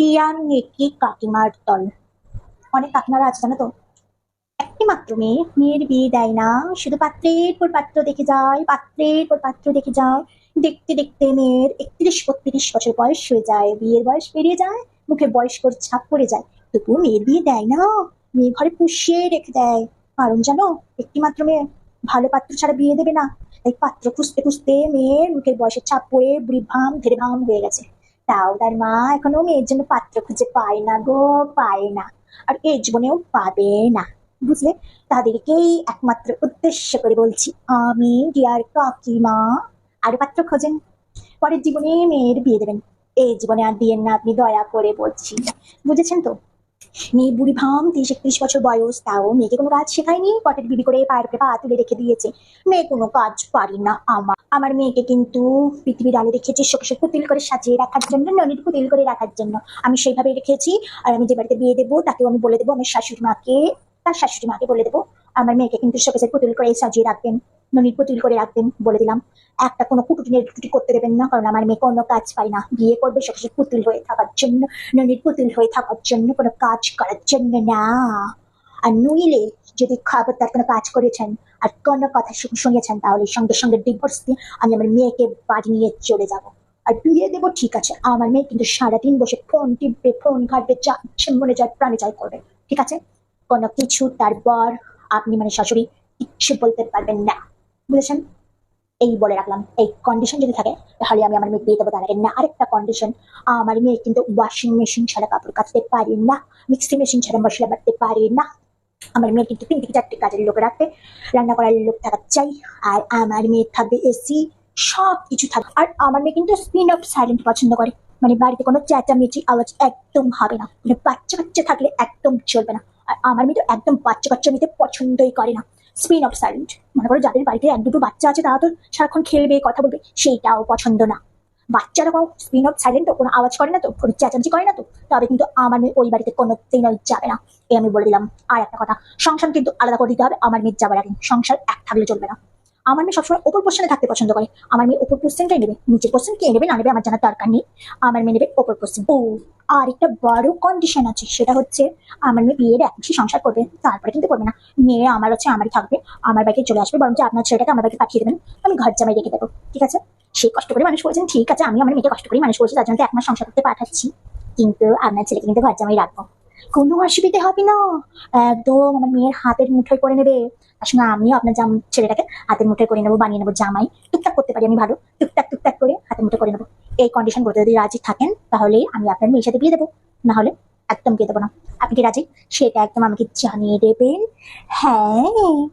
Indian নেকি কাকিমার দল। অনেক কাকিমারা আছে, জানো তো? একটি মাত্র মেয়ে, মেয়ের বিয়ে দেয় না। শুধু পাত্রের পর পাত্র দেখে যায়, পাত্রের পর পাত্র দেখে যায়। দেখতে দেখতে মেয়ের একত্রিশ, বত্রিশ বছর বয়স হয়ে যায়। বিয়ের বয়স পেরিয়ে যায়, মুখে বয়স্কর ছাপ পড়ে যায়। তবুও মেয়ের বিয়ে দেয় না। মেয়ে ঘরে পুষিয়ে রেখে দেয়। কারণ জানো একটি মাত্র মেয়ে ভালো পাত্র ছাড়া বিয়ে দেবে না। তাই পাত্র খুঁজতে খুঁজতে মেয়ের মুখের বয়সের ছাপ পড়ে বুড়ি ভাম ধীরে ভাম হয়ে গেছে। তাও তার মা এখনও মেয়ের জন্য পাত্র খুঁজে পায় না গো, পায় না। আর এই জীবনেও পাবে না। বুঝলে? তাদেরকেই একমাত্র উদ্দেশ্য করে বলছি, আমি ডিয়ার কাকিমা আর পাত্র খোঁজেন। পরের জীবনে মেয়ের বিয়ে দেবেন। এই জীবনে আর বিয়ের না, আপনি দয়া করে বলছি। বুঝেছেন তো? মেয়ে বুড়ি ভাম, তিরিশ একত্রিশ বছর বয়স, তাও মেয়েকে কোনো কাজ শেখায়নি, পটের বিবি করে পায়ের উপরে পা তুলে রেখে দিয়েছে। মেয়ে কোনো কাজ পারি না আমার। আমার মেয়েকে কিন্তু পৃথিবীর আলো রেখেছি শোকে পুতিল করে সাজিয়ে রাখার জন্য, ননির পুতিল করে রাখার জন্য। আমি সেইভাবে রেখেছি, আর আমি যে বাড়িতে বিয়ে দেবো, তাকেও আমি বলে দেবো, আমার শাশুড়ি মাকে, তার শাশুড়ি মাকে বলে দেবো, আমার মেয়েকে কিন্তু শোকেসের পুতুল করে সাজিয়ে রাখবেন। ননির পুতুল করে রাখবেন, বলে দিলাম। একটা কোনো কুটুটিনের টুটি করতে দেবেন না, কারণ আমার মেয়ে কোনো কাজ পাই না। বিয়ে করবে শোকেসের পুতুল হয়ে থাকার জন্য, ননির পুতুল হয়ে থাকার জন্য কোনো কাজ করার জন্য না। আর নইলে যদি খাবার তার কোনো কাজ করেছেন আর কোনো কথা শুনেছেন, তাহলে সঙ্গে সঙ্গে ডিভোর্স দিয়ে আমি আমার মেয়েকে বাড়ি নিয়ে চলে যাব। আর বিয়ে দেবো, ঠিক আছে, আমার মেয়ে কিন্তু সারাদিন বসে ফোন টিপবে, ফোন ঘাটবে, যা মনে যায় প্রাণে যায় করবে, ঠিক আছে? কোনো কিছু তারপর আপনি মানে শাশুড়ি কিচ্ছু বলতে পারবেন না। বুঝেছেন এই বলে রাখলাম, এই কন্ডিশন যদি থাকে, তাহলে আমি আমার মেয়ে বিয়ে দেবো তার না, আরেকটা কন্ডিশন আমার মেয়ে কিন্তু ওয়াশিং মেশিন ছাড়া কাপড় কাচতে পারে না মিক্সি মেশিন ছাড়া মশলা বাটতে পারে না। আমার মেয়ে কিন্তু তিন থেকে চারটে কাজের লোক রাখবে, রান্না করার লোক থাকা চাই, আর আমার মেয়ে থাকবে এসি সব কিছু থাকবে আর আমার মেয়ে কিন্তু স্পিন অফ সাইলেন্ট পছন্দ করে। মানে বাড়িতে কোনো চেঁচামেচি, আওয়াজ একদম হবে না। মানে বাচ্চা বাচ্চা থাকলে একদম চলবে না। আর আমার মেয়ে তো একদম বাচ্চা বাচ্চা নিতে পছন্দই করে না। স্পিন অফ সাইলেন্ট মনে করো যাদের বাড়িতে এক দুটো বাচ্চা আছে, তারা তো সারাক্ষণ খেলবে, কথা বলবে সেইটাও পছন্দ না। বাচ্চারা কোনো স্পিন অফ সাইলেন্ট তো কোনো আওয়াজ করে না তো, কোনো চেঁচামেচি করে না তো, তবে কিন্তু আমার মেয়ে ওই বাড়িতে কোনো দিনই যাবে না। এই আমি বলে দিলাম। আর একটা কথা, সংসার কিন্তু আলাদা করে দিতে হবে, আমার মেয়ে যাবার আগে। সংসার এক থাকলে চলবে না। আমার মেয়ে সবসময় ওপর পোর্শনে থাকতে পছন্দ করে। আমার মেয়ে ওপর পোর্শনটাই নেবে, নিচের পোর্শন কে নেবে, না নেবে আমার জানার দরকার নেই। আমার মেয়ে নেবে ওপর পোর্শন ও, আর একটা বড় কন্ডিশন আছে, সেটা হচ্ছে আমার মেয়ে বিয়ের এক মাসে সংসার করবে, তারপরে কিন্তু করবে না। মেয়ে আমার হচ্ছে আমারই থাকবে, আমার বাড়িতে চলে আসবে, বরঞ্চ আপনার ছেলেটাকে আমার বাড়িতে পাঠিয়ে দেবেন, আমি ঘর জামাই রেখে দেবো, ঠিক আছে? সে কষ্ট করে মানুষ করেছেন ঠিক আছে, আমি আমার মেয়েকে কষ্ট করে মানুষ করেছি, তার জন্য তো এক মাস সংসার করতে পাঠাচ্ছি। কিন্তু আপনার ছেলেকে কিন্তু ঘর জামাই রাখব। কোনো অসুবিধে হবে না। একদম আমার মেয়ের হাতের মুঠোয় করে নেবে। তার সঙ্গে আমিও আপনার জাম ছেলেটাকে হাতের মুঠোয় করে নেব, বানিয়ে নেব, জামাই। টুকটাক করতে পারি আমি ভালো। টুকটাক টুকটাক করে হাতের মুঠোয় করে নেব। এই কন্ডিশন করতে যদি রাজি থাকেন, তাহলে আমি আপনার মেয়ের সাথে বিয়ে দেবো। না হলে একদম বিয়ে দেবো না। আপনি কি রাজি? সেটা একদম আমাকে জানিয়ে দেবেন। হ্যাঁ।